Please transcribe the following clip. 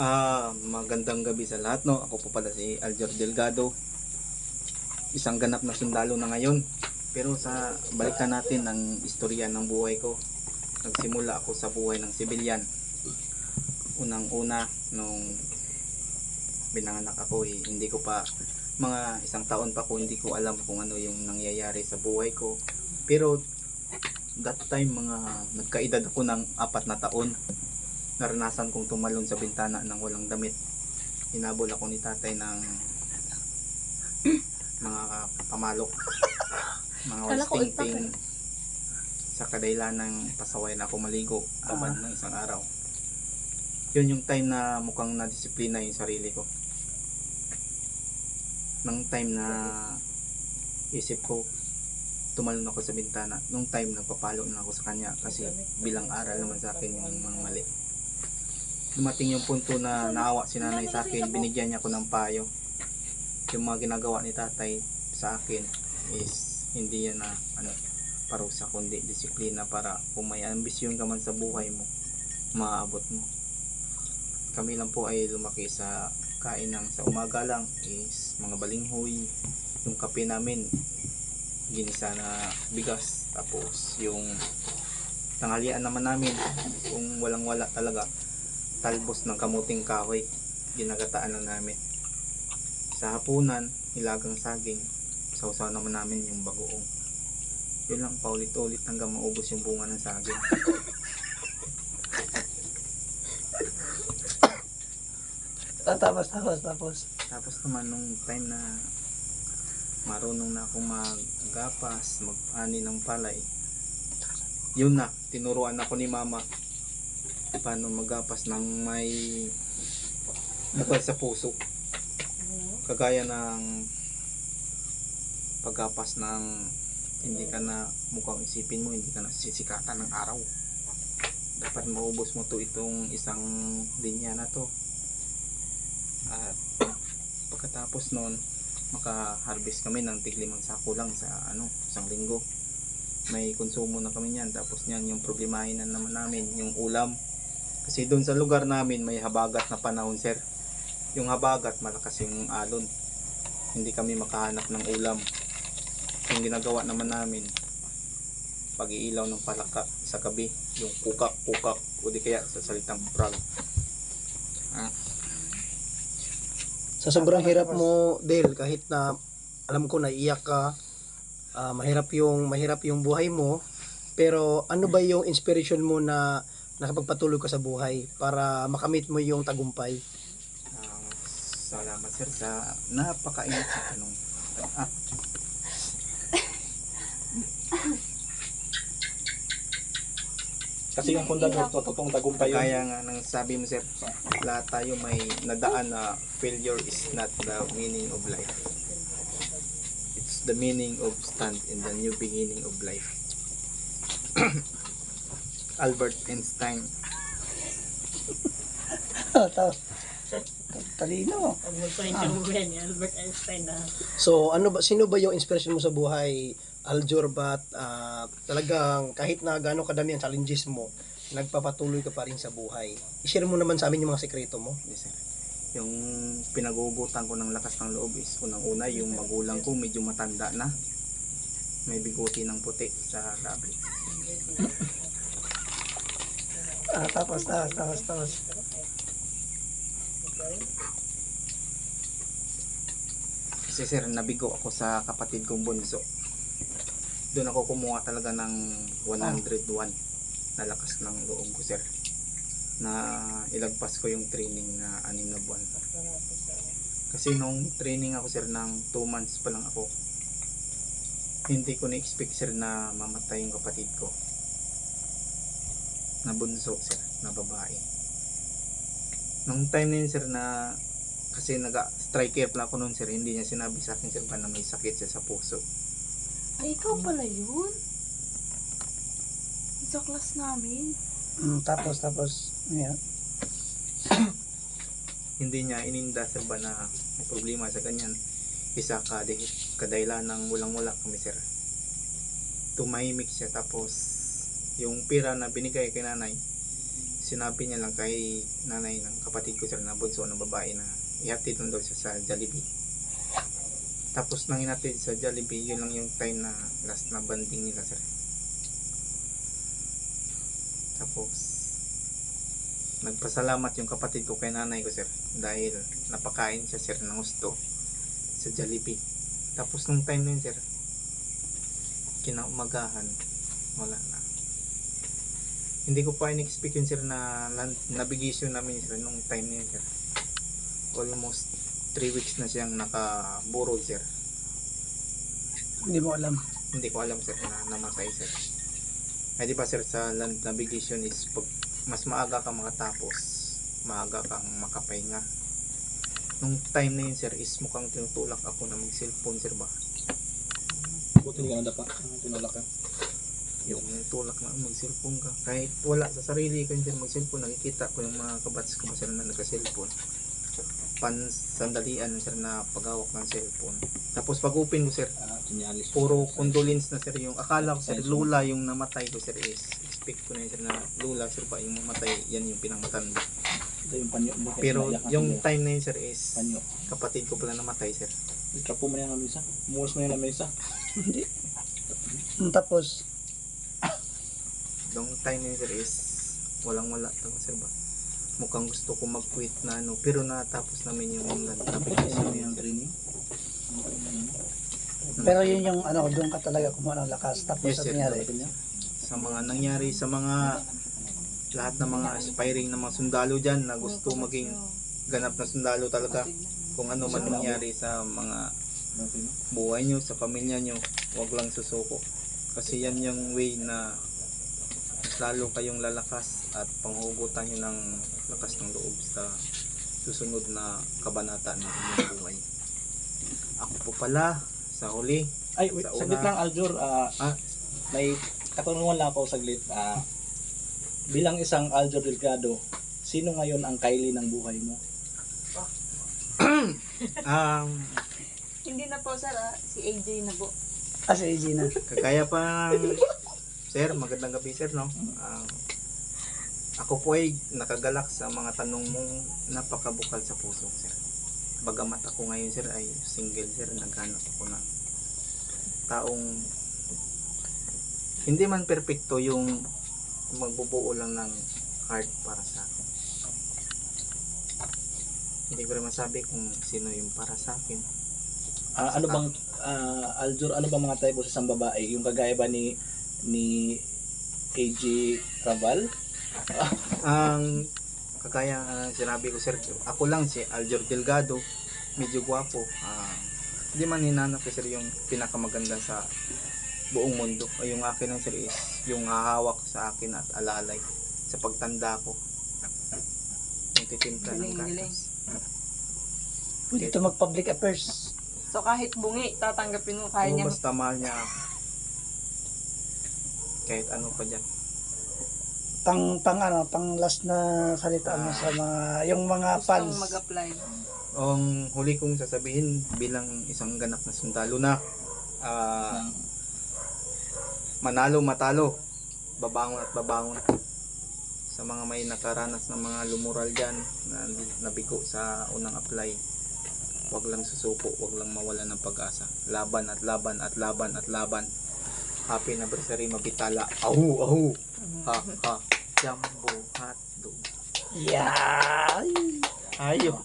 Ah, magandang gabi sa lahat no. Ako po pala si Aljor Delgado. Isang ganap na sundalo na ngayon. Pero sa balikan natin ang istorya ng buhay ko. Nagsimula ako sa buhay ng sibilyan. Unang-una nung binanganak ako eh, hindi ko pa mga isang taon pa ko hindi ko alam kung ano yung nangyayari sa buhay ko. Pero that time mga nagkaedad ako ng apat na taon naranasan kong tumalon sa bintana ng walang damit. Hinabol ako ni tatay ng mga pamalok. Mga Kala ko wasting sa kadailan ng pasaway na ako maligo babad ng isang araw. Yun yung time na mukhang na-disiplina yung sarili ko. Nang time na isip ko tumalon ako sa bintana. Nung time nagpapalo na ako sa kanya kasi bilang aral naman sa akin yung mga mali dumating yung punto na naawa si nanay sa akin, binigyan niya ako ng payo. Yung mga ginagawa ni tatay sa akin is hindi yan na ano, parusa kundi disiplina para kung may ambisyon ka man sa buhay mo, maaabot mo. Kami lang po ay lumaki sa kain ng sa umaga lang is mga balinghoy, yung kape namin ginisa na bigas tapos yung tanghalian naman namin kung walang wala talaga talbos ng kamuting kahoy ginagataan lang namin. Sa hapunan nilagang saging sausaw naman namin yung bagoong. Yun lang paulit-ulit hanggang maubos yung bunga ng saging. Ah, tapos, tapos, tapos. tapos naman nung time na marunong na akong maggapas mag-ani ng palay yun na tinuruan ako ni mama paano magapas ng may bukal sa puso. Kagaya ng paggapas ng hindi ka na mukhang isipin mo hindi ka na sisikatan ng araw. Dapat maubos mo to itong isang linya na to. At pagkatapos nun maka-harvest kami ng tiglimang sako lang sa ano isang linggo. May konsumo na kami niyan tapos niyan yung problemahin na naman namin yung ulam kasi doon sa lugar namin may habagat na panahon sir. Yung habagat malakas yung alon. Hindi kami makahanap ng ulam. Yung ginagawa naman namin pag-iilaw ng palaka sa gabi, yung kukak kukak o di kaya sa salitang frog. Sa sobrang hirap mo, Del, kahit na alam ko naiiyak ka, ah, mahirap yung mahirap yung buhay mo, pero ano ba yung inspiration mo na nakapagpatuloy ka sa buhay para makamit mo yung tagumpay? Ah, salamat sir sa napakainit na tanong. Ah, Kasi yung fundador to, totoong tagumpay yun. Kaya nga nang sabi mo sir, lahat tayo may nadaan na failure is not the meaning of life. It's the meaning of stand in the new beginning of life. Albert Einstein. Talino. Mo yan, ni Albert Einstein na So, ano ba sino ba yung inspiration mo sa buhay? Aljur ba ah, talagang kahit na gaano kadami ang challenges mo, nagpapatuloy ka pa rin sa buhay. I-share mo naman sa amin yung mga sekreto mo. Yes, sir. Yung pinagugutan ko ng lakas ng loob is unang-una yung magulang ko medyo matanda na. May biguti ng puti sa labi. Ah, tapos, tapos, tapos, tapos. Kasi sir, nabigo ako sa kapatid kong bunso. Doon ako kumuha talaga ng 101 na lakas ng loob ko sir. Na ilagpas ko yung training na anim na buwan. Kasi nung training ako sir ng 2 months pa lang ako. Hindi ko na-expect sir na mamatay yung kapatid ko. Na bunso sir, na babae. Nung time na yun sir na kasi naga-striker pala ako noon sir, hindi niya sinabi sa akin sir pa na may sakit siya sa puso. Ay, ikaw pala yun? Sa class namin. Mm, tapos, tapos, yeah. Hindi niya ininda sir ba na may problema sa ganyan. Isa ka kadailan ng mulang-mula kami sir. Tumahimik siya tapos yung pira na binigay kay nanay sinabi niya lang kay nanay ng kapatid ko sir na bunso ng babae na ihatid lang daw siya sa Jollibee. Tapos nang inatid sa Jollibee, yun lang yung time na last na banding nila sir. Tapos nagpasalamat yung kapatid ko kay nanay ko sir dahil napakain siya sir ng gusto sa Jollibee. Tapos nung time na yun sir, kinaumagahan, wala na. Hindi ko pa in-expect yun sir na navigation namin sir nung time na yun sir. Almost 3 weeks na siyang nakaburol sir. Hindi mo alam. Hindi ko alam sir na namatay sir. Ay di ba sir sa land navigation is pag mas maaga kang makatapos, maaga kang makapahinga. Nung time na yun sir is mukhang tinutulak ako na mag cellphone sir ba? Buti ka nadapa. Ah, Tinulak ka. Yung tulak na mag cellphone ka kahit wala sa sarili ko yung mag cellphone nakikita ko yung mga kabats ko sir na nagka cellphone pan sandalian sir na paghawak ng cellphone tapos pag open ko sir Ah, sinyalis. puro condolence na sir yung akala ko sir lula yung namatay ko sir is expect ko na yun sir na lula sir ba yung mamatay yan yung pinangatanda Ito yung panyo. Hindi ka pero yung time na yun sir is Panyo. kapatid ko pala namatay sir Itrapo mo na yung lamesa. Umuwas mo yung lamesa. Hindi. Tapos, yung time na sir is walang wala talaga sir ba mukhang gusto ko mag quit na ano pero natapos namin yung Ano navigation yung training? pero yun yung ano, doon ka talaga kumuha ng lakas. Tapos Yes, yes, sir. nangyari. sa mga nangyari sa mga lahat ng mga aspiring na mga sundalo dyan na gusto maging ganap na sundalo talaga kung ano man nangyari sa mga buhay nyo, sa pamilya nyo wag lang susuko kasi yan yung way na mas lalo kayong lalakas at panghugutan nyo ng lakas ng loob sa susunod na kabanata ng inyong buhay ako po pala sa huli Ay, wait, Sa saglit una- lang, Aljur. Ah, Ah. May katanungan lang ako saglit. Ah, bilang isang Aljur Delgado, sino ngayon ang Kylie ng buhay mo? um, Hindi na po, sir. ah. Si AJ na po. Ah, si AJ na. Kagaya pa ng Sir, magandang gabi sir no. Ah, ako po ay nakagalak sa mga tanong mong napakabukal sa puso sir. Bagamat ako ngayon sir ay single sir, naghanap ako ng taong hindi man perpekto yung magbubuo lang ng heart para sa akin. Hindi ko rin masabi kung sino yung para sa akin. Ah, ano bang ah, Aljur, ano bang mga type sa isang babae? Yung kagaya ba ni ni AJ Raval? Ang kagaya ah, sinabi ko sir, ako lang si Aljor Delgado, medyo gwapo. Ah, hindi man hinanap ko sir yung pinakamaganda sa buong mundo. O yung akin lang sir is yung hahawak sa akin at alalay sa pagtanda ko. Yung titimpla ng gatas. Pwede ito mag-public affairs. So kahit bungi, tatanggapin mo. Kaya niya. basta mahal niya ako. Kahit ano pa dyan. Pang, pang ano, pang last na salita mo sa mga, yung mga fans. Gustong mag-apply. Ang huli kong sasabihin bilang isang ganap na sundalo na ah, manalo matalo babangon at babangon sa mga may nakaranas ng mga lumural dyan na nabigo sa unang apply wag lang susuko wag lang mawala ng pag-asa laban at laban at laban at laban happy anniversary mabitala. Ahu ahu. Ha ha. Jambo hotdog. Yeah! ayo